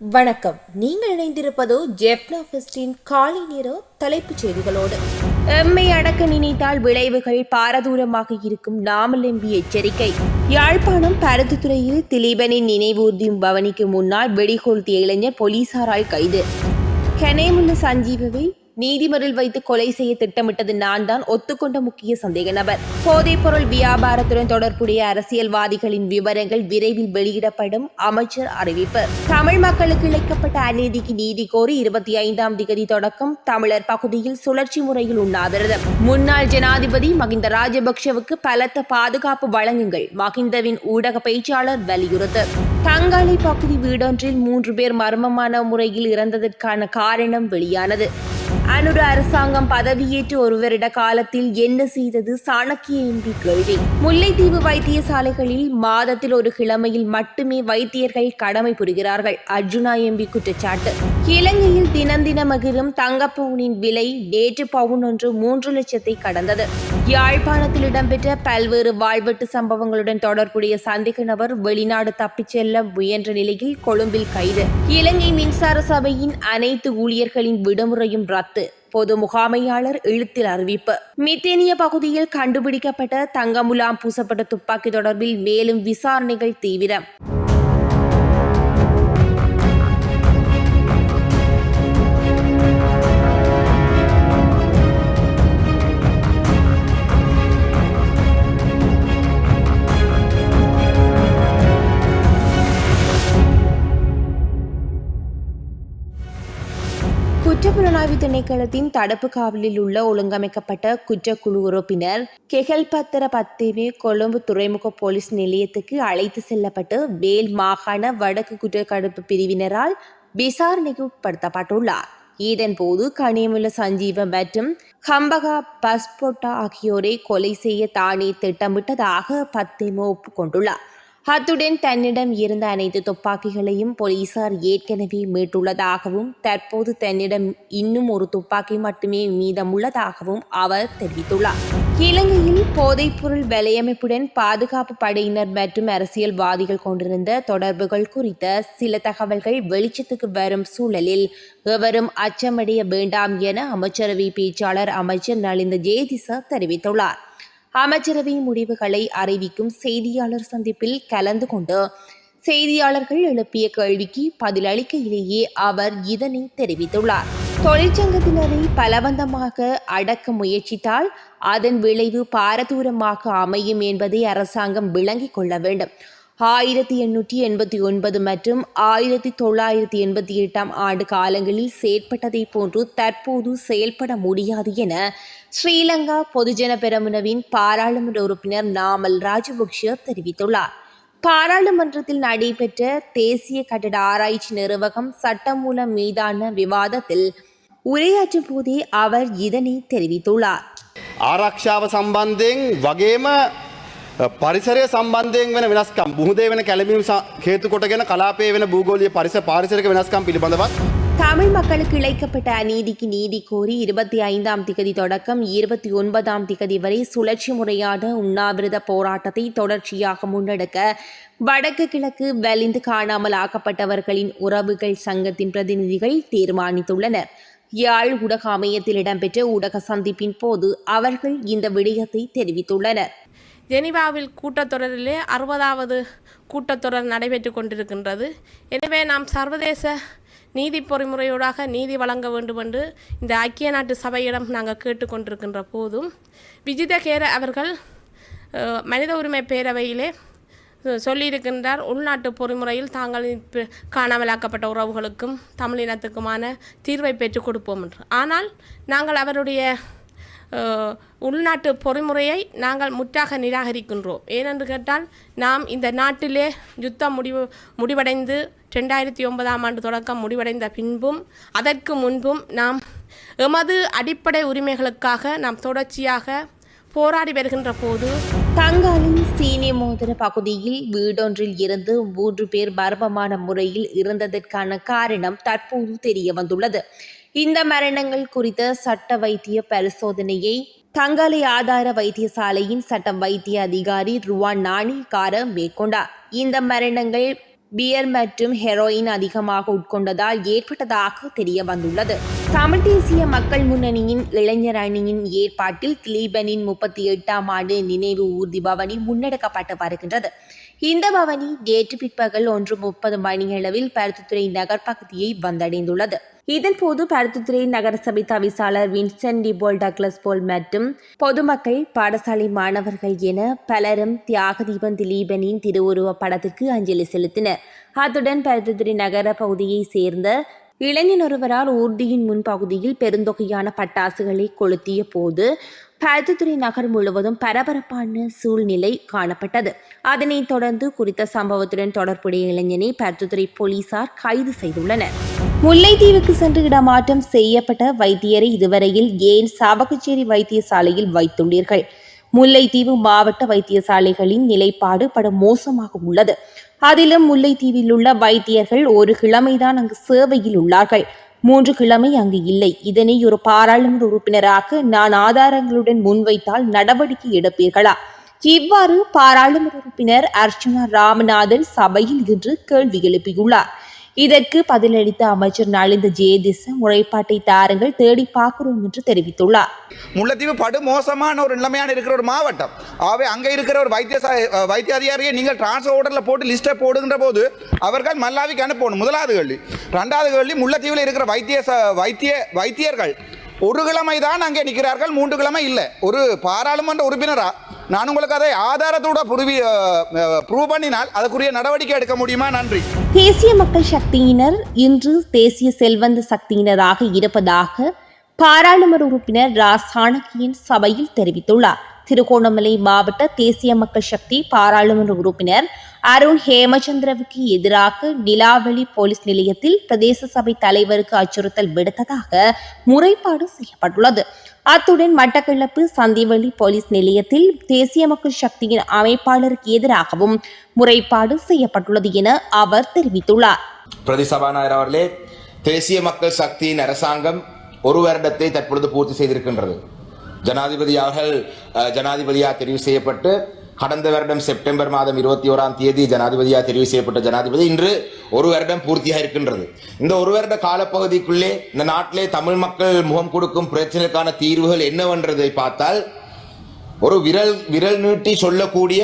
வணக்கம். நீங்கள் இணைந்திருப்பதோ ஜெப்னா ஃபெஸ்டின் காலை நேர தலைப்புச் செய்திகளோடு. எம்மை அடக்க நினைத்தால் விளைவுகள் பாரதூரமாக இருக்கும் நாமல் எம்பி எச்சரிக்கை. யாழ்ப்பாணம் பருத்தித்துறையில் திலீபனின் நினைவூர்தியும் பவனிக்கு முன்னால் வெடிகொளுத்திய இளைஞர் போலீசாரால் கைது. கனேமுள்ள சஞ்சீவவை நீதிமன்றில் வைத்து கொலை செய்ய திட்டமிட்டது நான் தான் ஒத்துக்கொண்ட முக்கிய சந்தேக நபர். போதைப்பொருள் வியாபாரத்துடன் தொடர்புடைய அரசியல்வாதிகளின் விவரங்கள் விரைவில் வெளியிடப்படும் அமைச்சர் அறிவிப்பு. தமிழ் மக்களுக்கு இழைக்கப்பட்ட அநீதிக்கு நீதி கோரி இருபத்தி ஐந்தாம் திகதி தொடக்கம் தமிழர் பகுதியில் சுழற்சி முறையில் உண்ணாவிரதம். முன்னாள் ஜனாதிபதி மகிந்த ராஜபக்ஷவுக்கு பலத்த பாதுகாப்பு வழங்குங்கள் மகிந்தவின் ஊடக பேச்சாளர் வலியுறுத்து. தங்காலை பகுதி வீடொன்றில் மூன்று பேர் மர்மமான முறையில் இறந்ததற்கான காரணம் வெளியானது. அனுர அரசாங்கம் பதவியேற்று ஒரு வருட காலத்தில் என்ன செய்தது? சாணக்கிய எம்பி கேள்வி. முல்லைத்தீவு வைத்தியசாலைகளில் மாதத்தில் ஒரு கிழமையில் மட்டுமே வைத்தியர்கள் கடமை புரிகிறார்கள். அர்ஜுனா எம்பி குற்றச்சாட்டு. இலங்கையில் தினம் தினமகிரும் தங்கப்பவுனின் விலை நேற்று பவுன் ஒன்று மூன்று லட்சத்தை கடந்தது. யாழ்ப்பாணத்தில் இடம்பெற்ற பல்வேறு வாழ்வெட்டு சம்பவங்களுடன் தொடர்புடைய சந்தேக நபர் வெளிநாடு தப்பிச் செல்ல முயன்ற நிலையில் கொழும்பில் கைது. இலங்கை மின்சார சபையின் அனைத்து ஊழியர்களின் விடுமுறையும் ரத்து. பொது முகாமையாளர் எழுத்தில் அறிவிப்பு. மித்தேனிய பகுதியில் கண்டுபிடிக்கப்பட்ட தங்கமுலாம் பூசப்பட்ட துப்பாக்கி தொடர்பில் மேலும் விசாரணைகள் தீவிரம். புலனாய்வு திணைக்களத்தின் தடுப்பு காவலில் உள்ள ஒழுங்கமைக்கப்பட்ட குற்றக்குழு உறுப்பினர் கெகல்பத்திர பத்தேவி கொழும்பு துறைமுக போலீஸ் நிலையத்துக்கு அழைத்து செல்லப்பட்டு வேல் மாகாண வடக்கு குற்றக்கடுப்பு பிரிவினரால் விசாரணைக்கு உட்படுத்தப்பட்டுள்ளார் இதன்போது கனியமுள்ள சஞ்சீவ மற்றும் ஹம்பகா பஸ்போட்டா ஆகியோரை கொலை செய்ய தானே திட்டமிட்டதாக பத்தேமோ ஒப்புக்கொண்டுள்ளார். அத்துடன் தன்னிடம் இருந்த அனைத்து துப்பாக்கிகளையும் போலீசார் ஏற்கனவே மீட்டுள்ளதாகவும் தற்போது தன்னிடம் இன்னும் ஒரு துப்பாக்கி மட்டுமே மீதமுள்ளதாகவும் அவர் தெரிவித்துள்ளார். இலங்கையில் போதைப்பொருள் வலையமைப்புடன் பாதுகாப்பு படையினர் மற்றும் அரசியல்வாதிகள் கொண்டிருந்த தொடர்புகள் குறித்த சில தகவல்கள் வெளிச்சத்துக்கு வரும் சூழலில் எவரும் அச்சமடைய வேண்டாம் என அமைச்சரவை பேச்சாளர் அமைச்சர் நலிந்த ஜேதிச தெரிவித்துள்ளார். அமைச்சரவை முடிவுகளை அறிவிக்கும் செய்தியாளர் சந்திப்பில் கலந்து கொண்டு செய்தியாளர்கள் எழுப்பிய கேள்விக்கு பதிலளிக்கையிலேயே அவர் இதனை தெரிவித்துள்ளார். தொழிற்சங்கத்தினரை பலவந்தமாக அடக்க முயற்சித்தால் அதன் விளைவு பாரதூரமாக அமையும் என்பதை அரசாங்கம் விளங்கிக் கொள்ள வேண்டும். ஆயிரத்தி எண்ணூற்றி எண்பத்தி ஒன்பது மற்றும் ஆயிரத்தி தொள்ளாயிரத்தி எண்பத்தி எட்டாம் ஆண்டு காலங்களில் செயற்பட்டதை போன்று தற்போது செயல்பட முடியாது என ஸ்ரீலங்கா பொதுஜன பெரமுனவின் பாராளுமன்ற உறுப்பினர் நாமல் ராஜபக்ஷ தெரிவித்துள்ளார் பாராளுமன்றத்தில் நடைபெற்ற தேசிய கட்டட ஆராய்ச்சி நிர்வாகம் சட்டமூலம் மீதான விவாதத்தில் உரையாற்றும் போதே அவர் இதனை தெரிவித்துள்ளார் ආරක්ෂාව සම්බන්ධයෙන් වගේම පරිසරය සම්බන්ධයෙන් වෙන වෙනස්කම් බුහදේ වෙන කැලමිම් හේතු කොටගෙන කලාපේ වෙන භූගෝලිය පරිස පාරිසරික වෙනස්කම් පිළිබඳවත් தமிழ் மக்களுக்கு இழைக்கப்பட்ட அநீதிக்கு நீதி கோரி இருபத்தி ஐந்தாம் திகதி தொடக்கம் இருபத்தி ஒன்பதாம் திகதி வரை சுழற்சி முறையான உண்ணாவிரத போராட்டத்தை தொடர்ச்சியாக முன்னெடுக்க வடக்கு கிழக்கு வலிந்து காணாமல் ஆக்கப்பட்டவர்களின் உறவுகள் சங்கத்தின் பிரதிநிதிகள் தீர்மானித்துள்ளனர் யாழ் ஊடக அமையத்தில் இடம்பெற்ற ஊடக சந்திப்பின் போது அவர்கள் இந்த விடயத்தை தெரிவித்துள்ளனர் ஜெனிவாவில் கூட்டத்தொடரிலே அறுபதாவது கூட்டத்தொடர் நடைபெற்று கொண்டிருக்கின்றது. எனவே நாம் சர்வதேச நீதி பொறிமுறையூடாக நீதி வழங்க வேண்டும் என்று இந்த ஐக்கிய நாட்டு சபையிடம் நாங்கள் கேட்டுக்கொண்டிருக்கின்ற போதும் விஜித கேர அவர்கள் மனித உரிமை பேரவையிலே சொல்லியிருக்கின்றார் உள்நாட்டு பொறிமுறையில் தாங்கள் காணாமலாக்கப்பட்ட உறவுகளுக்கும் தமிழினத்துக்குமான தீர்வை பெற்றுக் கொடுப்போம் என்று. ஆனால் நாங்கள் அவருடைய உள்நாட்டு பொறிமுறையை நாங்கள் முற்றாக நிராகரிக்கின்றோம். ஏனென்று கேட்டால் நாம் இந்த நாட்டிலே யுத்தம் முடிவு முடிவடைந்து ரெண்டாயிரத்தி ஒன்பதாம் ஆண்டு தொடக்கம் முடிவடைந்த பின்பும் அதற்கு முன்பும் நாம் எமது அடிப்படை உரிமைகளுக்காக நாம் தொடர்ச்சியாக போராடி வருகின்ற போது தங்காலின் சீனிய மோதிர பகுதியில் வீடொன்றில் இருந்து மூன்று பேர் மர்மமான முறையில் இறந்ததற்கான காரணம் தற்போது தெரிய வந்துள்ளது இந்த மரணங்கள் குறித்த சட்ட வைத்திய பரிசோதனையை தங்காலை ஆதார வைத்தியசாலையின் சட்ட வைத்திய அதிகாரி ருவான் நாணிகார மேற்கொண்டார். இந்த மரணங்கள் பியர் மற்றும் ஹெரோயின் அதிகமாக உட்கொண்டதால் ஏற்பட்டதாக தெரிய வந்துள்ளது தமிழ் தேசிய மக்கள் முன்னணியின் இளைஞர் அணியின் ஏற்பாட்டில் திலீபனின் முப்பத்தி எட்டாம் ஆண்டு நினைவு ஊர்தி பவனி முன்னெடுக்கப்பட்டு வருகின்றது. இந்த பவனி நேற்று பிற்பகல் ஒன்று முப்பது மணியளவில் பருத்தித்துறை நகர் பகுதியை வந்தடைந்துள்ளது இதன்போது பருத்தித்துறை நகரசபை தவிசாளர் வின்சென்ட் டிபோல் டக்ளஸ் போல் மற்றும் பொதுமக்கள் பாடசாலை மாணவர்கள் என பலரும் தியாக தீபம் திலீபனின் திருவுருவப் படத்துக்கு அஞ்சலி செலுத்தினர். அத்துடன் பருத்தித்துறை நகர பகுதியைச் சேர்ந்த இளைஞன் ஒருவரால் ஊர்தியின் முன்பகுதியில் பெருந்தொகையான பட்டாசுகளை கொளுத்திய போது பருத்தித்துறை நகர் முழுவதும் பரபரப்பான சூழ்நிலை காணப்பட்டது. அதனைத் தொடர்ந்து குறித்த சம்பவத்துடன் தொடர்புடைய இளைஞனை பருத்தித்துறை போலீசார் கைது செய்துள்ளனர். முல்லைத்தீவுக்கு சென்று இடமாற்றம் செய்யப்பட்ட வைத்தியரை இதுவரையில் ஏன் சாவகச்சேரி வைத்தியசாலையில் வைத்துள்ளீர்கள்? முல்லைத்தீவு மாவட்ட வைத்தியசாலைகளின் நிலைப்பாடு பட மோசமாக உள்ளது. அதிலும் முல்லைத்தீவில் உள்ள வைத்தியர்கள் ஒரு கிழமைதான் அங்கு சேவையில் உள்ளார்கள். மூன்று கிழமை அங்கு இல்லை. இதனை ஒரு பாராளுமன்ற உறுப்பினராக நான் ஆதாரங்களுடன் முன்வைத்தால் நடவடிக்கை எடுப்பீர்களா? இவ்வாறு பாராளுமன்ற உறுப்பினர் அர்ச்சனா ராமநாதன் சபையில் இன்று கேள்வி எழுப்பியுள்ளார். இதற்கு பதிலளித்த அமைச்சர் நலிந்த ஜெயதிச முறைப்பாட்டை தாருங்கள் தேடி பார்க்கிறோம் என்று தெரிவித்துள்ளார். முல்லைத்தீவு படு மோசமான ஒரு நிலைமையான இருக்கிற ஒரு மாவட்டம். ஆகவே அங்கே இருக்கிற ஒரு வைத்தியசா வைத்திய அதிகாரியை நீங்கள் டிரான்ஸ்ஃபர் ஓர்டரில் போட்டு லிஸ்ட்டை போடுகின்ற போது அவர்கள் மல்லாவிக்கு அனுப்பணும் முதலாவது கேள்வி. ரெண்டாவது கேள்வி முல்லைத்தீவில் இருக்கிற வைத்திய ச- வைத்திய வைத்தியர்கள் ஒரு கிழமை தான் அங்கே நிற்கிறார்கள் மூன்று கிழமை இல்லை. ஒரு பாராளுமன்ற உறுப்பினராக நான் உங்களுக்கு அதை ஆதாரத்தோட புருவி ப்ரூவ் பண்ணினால் அதுக்குரிய நடவடிக்கை எடுக்க முடியுமா? நன்றி. தேசிய மக்கள் சக்தியினர் இன்று தேசிய செல்வந்த சக்தியினராக இருப்பதாக பாராளுமன்ற உறுப்பினர் ரா சாணக்கியின் சபையில் தெரிவித்துள்ளார். திருகோணமலை மாவட்ட தேசிய மக்கள் சக்தி பாராளுமன்ற உறுப்பினர் அருண் ஹேமச்சந்திரவுக்கு எதிராக நிலாவெளி போலீஸ் நிலையத்தில் பிரதேச சபை தலைவருக்கு அச்சுறுத்தல் விடுத்ததாக முறைப்பாடு செய்யப்பட்டுள்ளது. அத்துடன் மட்டக்களப்பு சந்திவெளி போலீஸ் நிலையத்தில் தேசிய மக்கள் சக்தியின் அமைப்பாளருக்கு எதிராகவும் முறைப்பாடு செய்யப்பட்டுள்ளது என அவர் தெரிவித்துள்ளார். பிரதி சபாநாயகர் அவர்களே தேசிய மக்கள் சக்தியின் அரசாங்கம் ஒரு வருடத்தை தற்பொழுது பூர்த்தி செய்திருக்கின்றது. ஜனாதிபதி அவர்கள் ஜனாதிபதியாக தெரிவு செய்யப்பட்டு கடந்த வருடம் செப்டம்பர் மாதம் இருபத்தி ஓராம் தேதி ஜனாதிபதியாக தெரிவு செய்யப்பட்ட ஜனாதிபதி இன்று ஒரு வருடம் பூர்த்தியாக இருக்கின்றது. இந்த ஒரு வருட காலப்பகுதிக்குள்ளே இந்த நாட்டிலே தமிழ் மக்கள் முகம் கொடுக்கும் பிரச்சனைக்கான தீர்வுகள் என்னவென்றதை பார்த்தால் ஒரு விரல் விரல் நீட்டி சொல்லக்கூடிய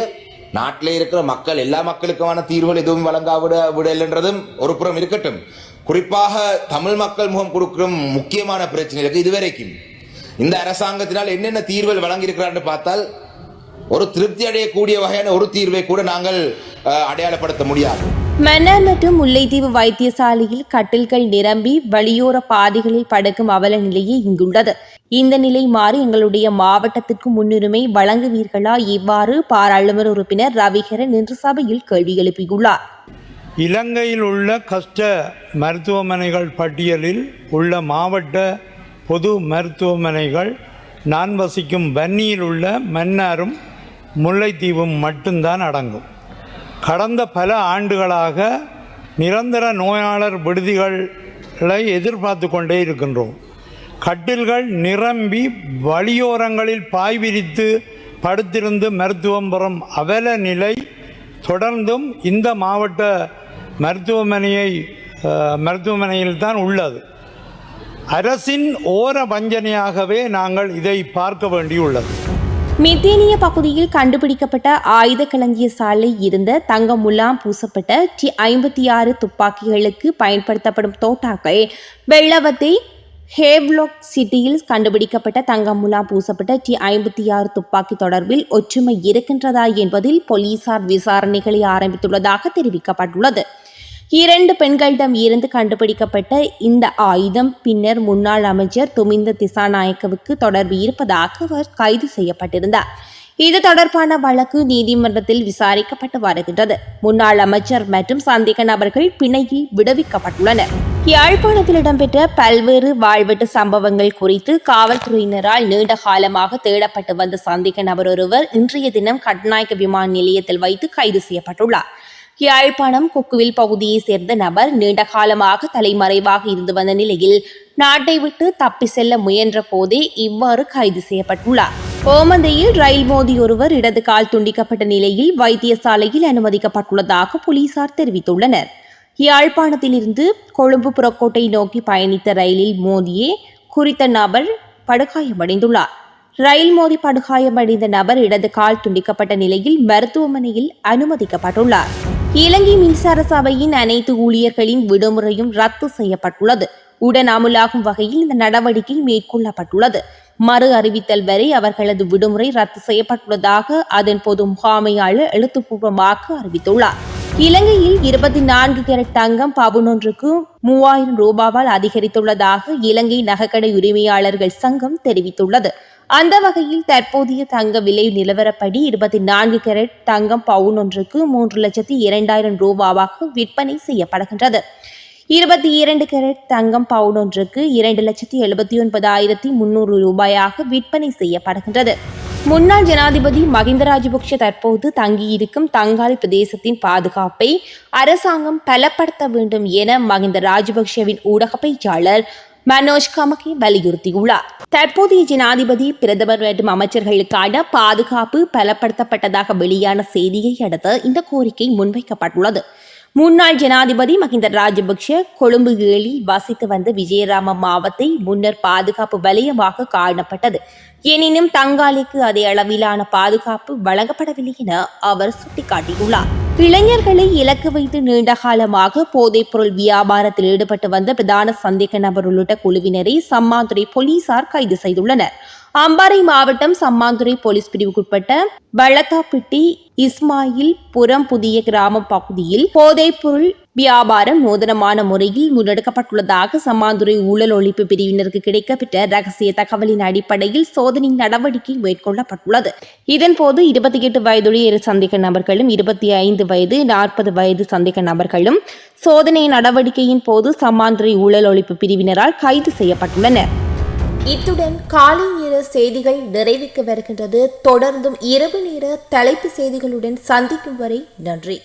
நாட்டிலே இருக்கிற மக்கள் எல்லா மக்களுக்குமான தீர்வுகள் எதுவும் வழங்காவிட விடலன்றதும் ஒரு புறம் இருக்கட்டும். குறிப்பாக தமிழ் மக்கள் முகம் கொடுக்கும் முக்கியமான பிரச்சனைகளுக்கு இதுவரைக்கும் இந்த அரசாங்கத்தினால் என்னென்ன தீர்வுகள் வழங்கியிருக்கிறான்னு பார்த்தால் ஒரு திருப்தி அடையக்கூடிய வகையான ஒரு தீர்வை கூட நாங்கள் அடையாளப்படுத்த முடியாது. மன்னார் மற்றும் முல்லைத்தீவு வைத்தியசாலையில் கட்டில்கள் நிரம்பி வழியோர பாதைகளில் படுக்கும் அவல நிலையே இங்குள்ளது. இந்த நிலை மாறி எங்களுடைய மாவட்டத்திற்கு முன்னுரிமை வழங்குவீர்களா? இவ்வாறு பாராளுமன்ற உறுப்பினர் ரவிகரன் இன்று சபையில் கேள்வி எழுப்பியுள்ளார். இலங்கையில் உள்ள கஷ்ட மருத்துவமனைகள் பட்டியலில் உள்ள மாவட்ட பொது மருத்துவமனைகள் நான் வசிக்கும் வன்னியில் உள்ள மன்னாரும் முல்லைத்தீவும் மட்டும்தான் அடங்கும். கடந்த பல ஆண்டுகளாக நிரந்தர நோயாளர் விடுதிகளை எதிர்பார்த்து கொண்டே இருக்கின்றோம். கட்டில்கள் நிரம்பி வழியோரங்களில் பாய் விரித்து படுத்திருந்து மருத்துவம் பெறும் அவல நிலை தொடர்ந்தும் இந்த மாவட்ட மருத்துவமனையை மருத்துவமனையில் தான் உள்ளது. அரசின் ஓர வஞ்சனையாகவே நாங்கள் இதை பார்க்க வேண்டியுள்ளது. மித்தேனிய பகுதியில் கண்டுபிடிக்கப்பட்ட ஆயுத களஞ்சிய சாலை இருந்த தங்க முலாம் பூசப்பட்ட டி ஐம்பத்தி ஆறு துப்பாக்கிகளுக்கு பயன்படுத்தப்படும் தோட்டாக்கள் வெள்ளவத்தை ஹேவ்லோக் சிட்டியில் கண்டுபிடிக்கப்பட்ட தங்க முலாம் பூசப்பட்ட டி ஐம்பத்தி ஆறு துப்பாக்கி தொடர்பில் ஒற்றுமை இருக்கின்றதா என்பதில் போலீசார் விசாரணைகளை ஆரம்பித்துள்ளதாக தெரிவிக்கப்பட்டுள்ளது. இரண்டு பெண்களிடம் இருந்து கண்டுபிடிக்கப்பட்ட இந்த ஆயுதம் பின்னர் முன்னாள் அமைச்சர் துமிந்த திசாநாயக்கவுக்கு தொடர்பு இருப்பதாக அவர் கைது செய்யப்பட்டிருந்தார். இது தொடர்பான வழக்கு நீதிமன்றத்தில் விசாரிக்கப்பட்டு வருகின்றது. முன்னாள் அமைச்சர் மற்றும் சந்தேக நபர்கள் பிணையில் விடுவிக்கப்பட்டுள்ளனர். யாழ்ப்பாணத்தில் இடம்பெற்ற பல்வேறு வாழ்வெட்டு சம்பவங்கள் குறித்து காவல்துறையினரால் நீண்ட காலமாக தேடப்பட்டு வந்த சந்தேக நபர் ஒருவர் இன்றைய தினம் கட்நாயக்க விமான நிலையத்தில் வைத்து கைது செய்யப்பட்டுள்ளார். யாழ்ப்பாணம் கொக்குவில் பகுதியைச் சேர்ந்த நபர் நீண்ட காலமாக தலைமறைவாக இருந்து வந்த நிலையில் நாட்டை விட்டு தப்பி செல்ல முயன்ற போதே இவ்வாறு கைது செய்யப்பட்டுள்ளார். ஓமந்தையில் ரயில் மோதி ஒருவர் இடது கால் துண்டிக்கப்பட்ட நிலையில் வைத்தியசாலையில் அனுமதிக்கப்பட்டுள்ளதாக போலீசார் தெரிவித்துள்ளனர். யாழ்ப்பாணத்திலிருந்து கொழும்பு புறக்கோட்டை நோக்கி பயணித்த ரயிலில் மோதியே குறித்த நபர் படுகாயமடைந்துள்ளார். ரயில் மோதி படுகாயமடைந்த நபர் இடது கால் துண்டிக்கப்பட்ட நிலையில் மருத்துவமனையில் அனுமதிக்கப்பட்டுள்ளார். இலங்கை மின்சார சபையின் அனைத்து ஊழியர்களின் விடுமுறையும் ரத்து செய்யப்பட்டுள்ளது. உடன் அமுலாகும் வகையில் இந்த நடவடிக்கை மேற்கொள்ளப்பட்டுள்ளது. மறு அறிவித்தல் வரை அவர்களது விடுமுறை ரத்து செய்யப்பட்டுள்ளதாக அதன் பொது முகாமையாளர் எழுத்துப்பூர்வமாக அறிவித்துள்ளார். இலங்கையில் இருபத்தி நான்கு கேரட் தங்கம் பவுனொன்றுக்கு மூவாயிரம் ரூபாவால் அதிகரித்துள்ளதாக இலங்கை நகைக்கடை உரிமையாளர்கள் சங்கம் தெரிவித்துள்ளது. அந்த வகையில் தற்போதைய தங்க விலை நிலவரப்படி இருபத்தி நான்கு கேரட் தங்கம் பவுன் ஒன்றுக்கு மூன்று லட்சத்தி இரண்டாயிரம் ரூபாவாக விற்பனை செய்யப்படுகின்றது. இருபத்தி இரண்டு கேரட் தங்கம் பவுன் ஒன்றுக்கு இரண்டு லட்சத்தி எழுபத்தி ஒன்பதாயிரத்தி முன்னூறு ரூபாயாக விற்பனை செய்யப்படுகின்றது. முன்னாள் ஜனாதிபதி மகிந்த ராஜபக்ஷ தற்போது தங்கியிருக்கும் தங்கால் பிரதேசத்தின் பாதுகாப்பை அரசாங்கம் பலப்படுத்த வேண்டும் என மகிந்த ராஜபக்ஷவின் ஊடக பேச்சாளர் மனோஜ் கமகி வலியுறுத்தியுள்ளார். தற்போதைய ஜனாதிபதி பிரதமர் மற்றும் அமைச்சர்களுக்கான பாதுகாப்பு பலப்படுத்தப்பட்டதாக வெளியான செய்தியை அடுத்து இந்த கோரிக்கை முன்வைக்கப்பட்டுள்ளது. முன்னாள் ஜனாதிபதி மஹிந்த ராஜபக்ஷ கொழும்பு ஏழில் வசித்து வந்த விஜயராம மாவத்தை முன்னர் பாதுகாப்பு வலயமாக காணப்பட்டது. எனினும் தங்காலிக்கு அதே அளவிலான பாதுகாப்பு வழங்கப்படவில்லை என அவர் சுட்டிக்காட்டியுள்ளார். இளைஞர்களை இலக்கு வைத்து நீண்ட காலமாக போதைப்பொருள் வியாபாரத்தில் ஈடுபட்டு வந்த பிரதான சந்தேக நபர் உள்ளிட்ட குழுவினரை சம்மாந்துறை போலீசார் கைது செய்துள்ளனர். அம்பாறை மாவட்டம் சம்மாந்துறை போலீஸ் பிரிவுக்குட்பட்ட வள்ளத்தாப்பிட்டி இஸ்மாயில் புறம் புதிய கிராம பகுதியில் போதைப்பொருள் வியாபாரம் நூதனமான முறையில் முன்னெடுக்கப்பட்டுள்ளதாக சம்மாந்துறை ஊழல் ஒழிப்பு பிரிவினருக்கு கிடைக்கப்பெற்ற ரகசிய தகவலின் அடிப்படையில் சோதனை நடவடிக்கை மேற்கொள்ளப்பட்டுள்ளது. இதன்போது இருபத்தி எட்டு வயதுடைய இரு சந்தேக நபர்களும் இருபத்தி ஐந்து வயது நாற்பது வயது சந்தேக நபர்களும் சோதனை நடவடிக்கையின் போது சம்மாந்துறை ஊழல் ஒழிப்பு பிரிவினரால் கைது செய்யப்பட்டுள்ளனர். இத்துடன் காலை நேர செய்திகள் நிறைவுக்கு வருகின்றது. தொடர்ந்தும் இரவு நேர தலைப்பு செய்திகளுடன் சந்திக்கும் வரை நன்றி.